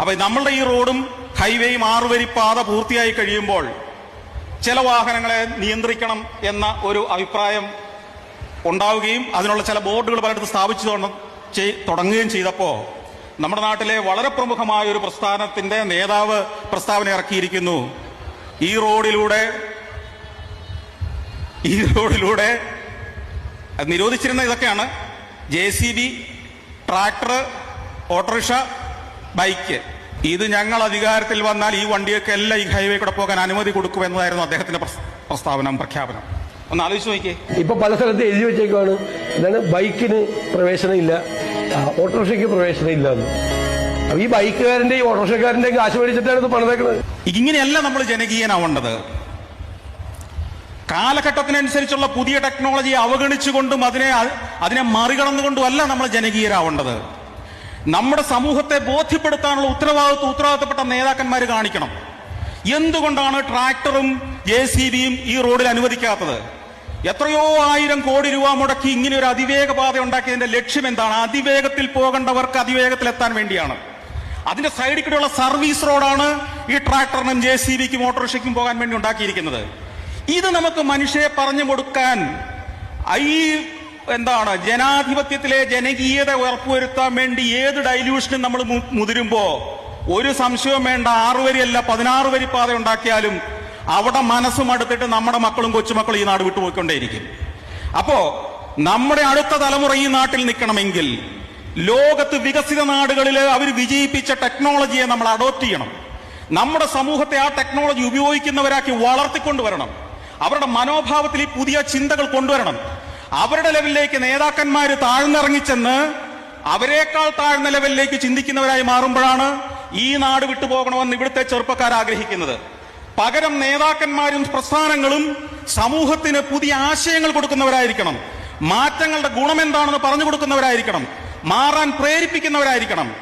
അപ്പൊ നമ്മളുടെ ഈ റോഡും ഹൈവേയും ആറുവരി പാത പൂർത്തിയായി കഴിയുമ്പോൾ ചില വാഹനങ്ങളെ നിയന്ത്രിക്കണം എന്ന ഒരു അഭിപ്രായം ഉണ്ടാവുകയും അതിനുള്ള ചില ബോർഡുകൾ പലയിടത്ത് സ്ഥാപിച്ചു തുടങ്ങുകയും ചെയ്തപ്പോ നമ്മുടെ നാട്ടിലെ വളരെ പ്രമുഖമായ ഒരു പ്രസ്ഥാനത്തിന്റെ നേതാവ് പ്രസ്താവന ഇറക്കിയിരിക്കുന്നു. ഈ റോഡിലൂടെ ഈ റോഡിലൂടെ നിരോധിച്ചിരുന്ന ഇതൊക്കെയാണ്. J C B tractor autorickshaw bike. ഇത് ഞങ്ങൾ അധികാരത്തിൽ വന്നാൽ ഈ വണ്ടിയൊക്കെ എല്ലാം ഈ ഹൈവേ കൂടെ പോകാൻ അനുമതി കൊടുക്കുമെന്നതായിരുന്നു അദ്ദേഹത്തിന്റെ പ്രസ്താവനം പ്രഖ്യാപനം. ഒന്ന് ആലോചിച്ച് നോക്കിയേ. ഇപ്പൊ പല സ്ഥലത്ത് എഴുതി വെച്ചേക്കുവാണ്. എന്താണ് ബൈക്കിന് പ്രവേശനം ഇല്ല ഓട്ടോറിക്ഷയ്ക്ക് പ്രവേശനം ഇല്ല അപ്പൊ ഈ ബൈക്കുകാരന്റെ ഓട്ടോറിക്ഷക്കാരന്റെ കാശ് മേടിച്ചിട്ടാണ് ഇത് പണിതേക്കുന്നത് ഇങ്ങനെയല്ല നമ്മൾ ജനകീയനാവേണ്ടത്. കാലഘട്ടത്തിനനുസരിച്ചുള്ള പുതിയ ടെക്നോളജിയെ അവഗണിച്ചുകൊണ്ടും അതിനെ അതിനെ മറികടന്നുകൊണ്ടും അല്ല നമ്മൾ ജനകീയരാവേണ്ടത്. നമ്മുടെ സമൂഹത്തെ ബോധ്യപ്പെടുത്താനുള്ള ഉത്തരവാദിത്വം ഉത്തരവാദിത്തപ്പെട്ട നേതാക്കന്മാർ കാണിക്കണം. എന്തുകൊണ്ടാണ് ട്രാക്ടറും ജെ സി ബിയും ഈ റോഡിൽ അനുവദിക്കാത്തത്? എത്രയോ ആയിരം കോടി രൂപ മുടക്കി ഇങ്ങനെ ഒരു അതിവേഗ പാത ഉണ്ടാക്കിയതിന്റെ ലക്ഷ്യം എന്താണ്? അതിവേഗത്തിൽ പോകേണ്ടവർക്ക് അതിവേഗത്തിൽ എത്താൻ വേണ്ടിയാണ്. അതിന്റെ സൈഡിൽ കൂടെയുള്ള സർവീസ് റോഡാണ് ഈ ട്രാക്ടറിനും ജെ സി ബിക്കും ഓട്ടോറിക്ഷയ്ക്കും പോകാൻ വേണ്ടി ഉണ്ടാക്കിയിരിക്കുന്നത്. ഇത് നമുക്ക് മനുഷ്യരെ പറഞ്ഞു കൊടുക്കാൻ ഈ എന്താണ്? ജനാധിപത്യത്തിലെ ജനകീയത ഉറപ്പുവരുത്താൻ വേണ്ടി ഏത് ഡൈല്യൂഷനും നമ്മൾ മുതിരുമ്പോ ഒരു സംശയവും വേണ്ട. ആറു വരിയല്ല പതിനാറ് വരി പാത ഉണ്ടാക്കിയാലും അവിടെ മനസ്സും അടുത്തിട്ട് നമ്മുടെ മക്കളും കൊച്ചുമക്കളും ഈ നാട് വിട്ടുപോയിക്കൊണ്ടേയിരിക്കും. അപ്പോ നമ്മുടെ അടുത്ത തലമുറ ഈ നാട്ടിൽ നിൽക്കണമെങ്കിൽ ലോകത്ത് വികസിത നാടുകളിൽ അവർ വിജയിപ്പിച്ച ടെക്നോളജിയെ നമ്മൾ അഡോപ്റ്റ് ചെയ്യണം. നമ്മുടെ സമൂഹത്തെ ആ ടെക്നോളജി ഉപയോഗിക്കുന്നവരാക്കി വളർത്തിക്കൊണ്ടുവരണം. അവരുടെ മനോഭാവത്തിൽ ഈ പുതിയ ചിന്തകൾ കൊണ്ടുവരണം. അവരുടെ ലെവലിലേക്ക് നേതാക്കന്മാർ താഴ്ന്നിറങ്ങിച്ചെന്ന് അവരെക്കാൾ താഴ്ന്ന ലെവലിലേക്ക് ചിന്തിക്കുന്നവരായി മാറുമ്പോഴാണ് ഈ നാട് വിട്ടുപോകണമെന്ന് ഇവിടുത്തെ ചെറുപ്പക്കാർ ആഗ്രഹിക്കുന്നത്. പകരം നേതാക്കന്മാരും പ്രസ്ഥാനങ്ങളും സമൂഹത്തിന് പുതിയ ആശയങ്ങൾ കൊടുക്കുന്നവരായിരിക്കണം. മാറ്റങ്ങളുടെ ഗുണമെന്താണെന്ന് പറഞ്ഞു കൊടുക്കുന്നവരായിരിക്കണം. മാറാൻ പ്രേരിപ്പിക്കുന്നവരായിരിക്കണം.